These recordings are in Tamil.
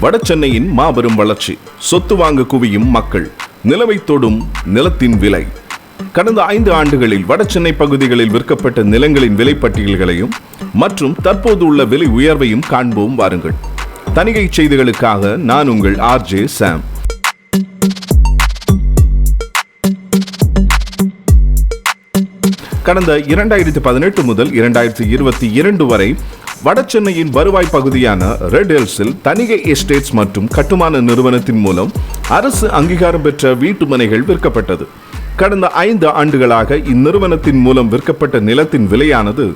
வடசென்னையின் மாபெரும் வளர்ச்சி. சொத்து வாங்க குவியும் மக்கள். நிலவை தொடும் நிலத்தின் விலை. கடந்த ஐந்து ஆண்டுகளில் வடசென்னை பகுதிகளில் விற்கப்பட்ட நிலங்களின் விலை பட்டியல்களையும் மற்றும் தற்போது உள்ள விலை உயர்வையும் காண்போம் வாருங்கள். தணிகை செய்திகளுக்காக நான் உங்கள் ஆர்ஜே சாம். கடந்த இரண்டாயிரத்தி பதினெட்டு முதல் இரண்டாயிரத்தி இருபத்தி இரண்டு வரை வடசென்னையின் வருவாய் பகுதியான ரெட் ஹில்ஸில் தனிகை எஸ்டேட்ஸ் மற்றும் கட்டுமான நிறுவனத்தின் மூலம் அரசு அங்கீகாரம் பெற்ற வீட்டு மனைகள் விற்கப்பட்டது. கடந்த ஐந்து ஆண்டுகளாக இந்நிறுவனத்தின் மூலம் விற்கப்பட்ட நிலத்தின் விலையானது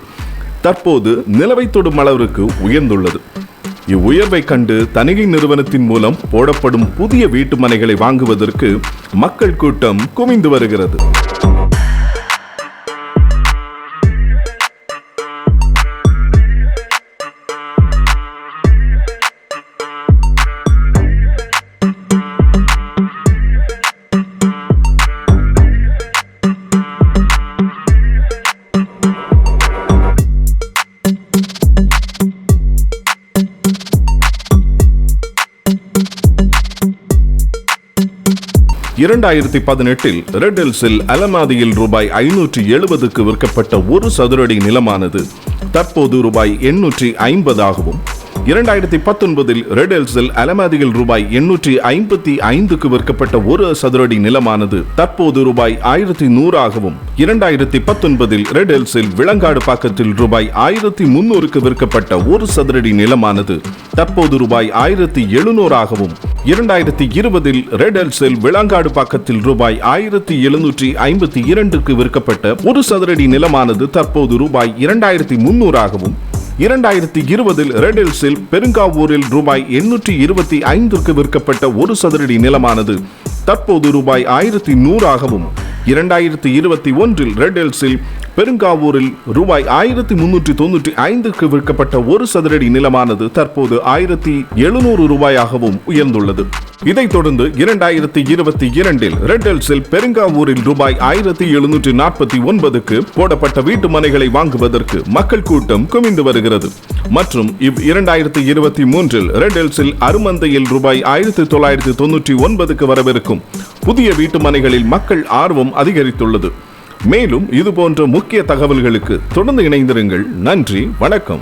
தற்போது நிலவை தொடும் அளவிற்கு உயர்ந்துள்ளது. இவ்வுயர்வை கண்டு தனிகை நிறுவனத்தின் மூலம் போடப்படும் புதிய வீட்டு மனைகளை வாங்குவதற்கு மக்கள் கூட்டம் குவிந்து வருகிறது. இரண்டாயிரத்தி பதினெட்டில் ரெட் ஹில்ஸில் அலமாதியில் ரூபாய் ஐநூற்றி எழுபதுக்கு விற்கப்பட்ட ஒரு சதுரடி நிலமானது. தற்போது ரூபாய் எண்ணூற்றி ஐம்பதாகவும். இரண்டாயிரத்தி பத்தொன்பதில் ரெட் ஹில்ஸில் அலமாதியில் ரூபாய் எண்ணூற்றி ஐம்பத்தி ஐந்துக்கு விற்கப்பட்ட ஒரு சதுரடி நிலமானது தற்போது ரூபாய் ஆயிரத்தி நூறாகவும். இரண்டாயிரத்தி பத்தொன்பதில் ரெட் ஹில்ஸில் விளங்காடு பாக்கத்தில் ரூபாய் ஆயிரத்தி முன்னூறுக்கு விற்கப்பட்ட ஒரு சதுரடி நிலமானது தற்போது ரூபாய் ஆயிரத்தி எழுநூறாகவும். இரண்டாயிரத்தி இருபதில் ரெட் ஹில்ஸில் பக்கத்தில் ரூபாய் ஆயிரத்தி எழுநூற்றி ஐம்பத்தி இரண்டுக்கு விற்கப்பட்ட ஒரு சதுரடி நிலமானது தற்போது ரூபாய் இரண்டாயிரத்தி முன்னூறாகவும் இரண்டாயிரத்தி இருபதில் ரெட் பெருங்காவூரில் ரூபாய் எண்ணூற்றி இருபத்தி ஐந்திற்கு விற்கப்பட்ட ஒரு சதுரடி நிலமானது தற்போது ரூபாய் ஆயிரத்தி நூறாகவும் இரண்டாயிரத்தி இருபத்தி ஒன்றில் ரெட் பெருங்காவூரில் ரூபாய் ஆயிரத்தி முன்னூற்றி தொன்னூற்றி ஐந்துக்கு விற்கப்பட்ட ஒரு சதுரடி நிலமானது தற்போது ஆயிரத்தி எழுநூறு ரூபாயாகவும் உயர்ந்துள்ளது. இதைத் தொடர்ந்து இரண்டாயிரத்தி இருபத்தி இரண்டில் ரெட்டல்ஸில் பெருங்காவூரில் ரூபாய் ஆயிரத்தி எழுநூற்றி நாற்பத்தி ஒன்பதுக்கு போடப்பட்ட வீட்டு மனைகளை வாங்குவதற்கு மக்கள் கூட்டம் குவிந்து வருகிறது. மற்றும் இவ் இரண்டாயிரத்தி இருபத்தி மூன்றில் ரெட்டல்ஸில் அருமந்தையில் ரூபாய் ஆயிரத்தி தொள்ளாயிரத்தி தொன்னூற்றி ஒன்பதுக்கு வரவிருக்கும் புதிய வீட்டு மனைகளில் மக்கள் ஆர்வம் அதிகரித்துள்ளது. மேலும் இது போன்ற முக்கிய தகவல்களுக்கு தொடர்ந்து இணைந்திருங்கள். நன்றி வணக்கம்.